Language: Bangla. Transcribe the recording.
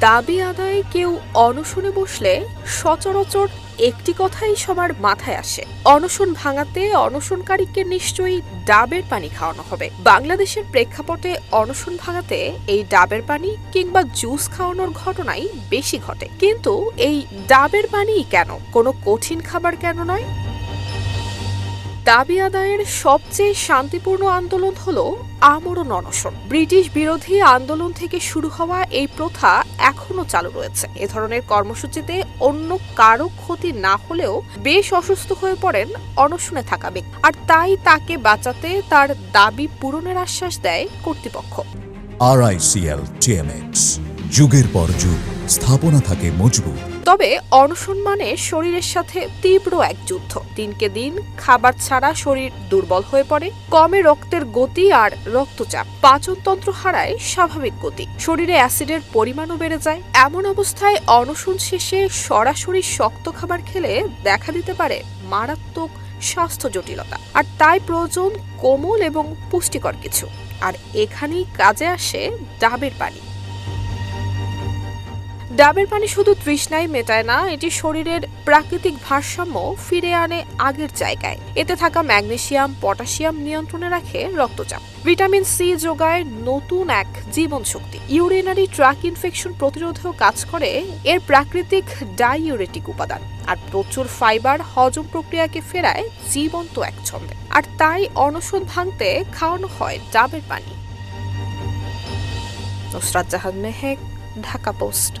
দাবি আদায়ে কেউ অনশনে বসলে সচরাচর একটি কথাই সবার মাথায় আসে। অনশন ভাঙাতে অনশনকারীকে নিশ্চয়ই ডাবের পানি খাওয়ানো হবে। বাংলাদেশের প্রেক্ষাপটে অনশন ভাঙাতে এই ডাবের পানি কিংবা জুস খাওয়ানোর ঘটনাই বেশি ঘটে। কিন্তু এই ডাবের পানি কেন? কোনো কঠিন খাবার কেন নয়? দাবি আদায়ের সবচেয়ে শান্তিপূর্ণ আন্দোলন হল আমরণ অনশন। ব্রিটিশ বিরোধী আন্দোলন থেকে শুরু হওয়া এই প্রথা এখনও চালু রয়েছে। এ ধরনের কর্মসূচিতে অন্য কারও ক্ষতি না হলেও বেশ অসুস্থ হয়ে পড়েন অনশনে থাকা ব্যক্তি। আর তাই তাকে বাঁচাতে তার দাবি পূরণের আশ্বাস দেয় কর্তৃপক্ষ। আরআইসিএল যুগের পর যুগ, স্থাপনা থাকে মজবুত। তবে অনশন মানে শরীরের সাথে তীব্র এক যুদ্ধ। দিনকে দিন খাবার ছাড়া শরীর দুর্বল হয়ে পড়ে, কমে রক্তের গতি আর রক্তচাপ। পাচনতন্ত্র হারায় স্বাভাবিক গতি। শরীরে অ্যাসিডের পরিমাণও বেড়ে যায়। এমন অবস্থায় অনশন শেষে সরাসরি শক্ত খাবার খেলে দেখা দিতে পারে মারাত্মক স্বাস্থ্য জটিলতা। আর তাই প্রয়োজন কোমল এবং পুষ্টিকর কিছু। আর এখানেই কাজে আসে ডাবের পানি। ডাবের পানি শুধু তৃষ্ণাই মেটায় না, এটি শরীরের প্রাকৃতিক ভারসাম্য ফিরে আনে আগের জায়গায়। এতে থাকা ম্যাগনেশিয়াম পটাশিয়াম নিয়ন্ত্রণে রাখে রক্তচাপ। ভিটামিন সি যোগায় নতুন এক জীবন শক্তি ইউরিনারি ট্রাক ইনফেকশন প্রতিরোধেও কাজ করে এর প্রাকৃতিক ডাইউরেটিক উপাদান। আর প্রচুর ফাইবার হজম প্রক্রিয়াকে ফেরায় জীবন্ত এক ছন্দে। আর তাই অনশন ভাঙতে খাওয়ানো হয় ডাবের পানি। নুসরাত জাহান মেহেক, ঢাকা পোস্ট।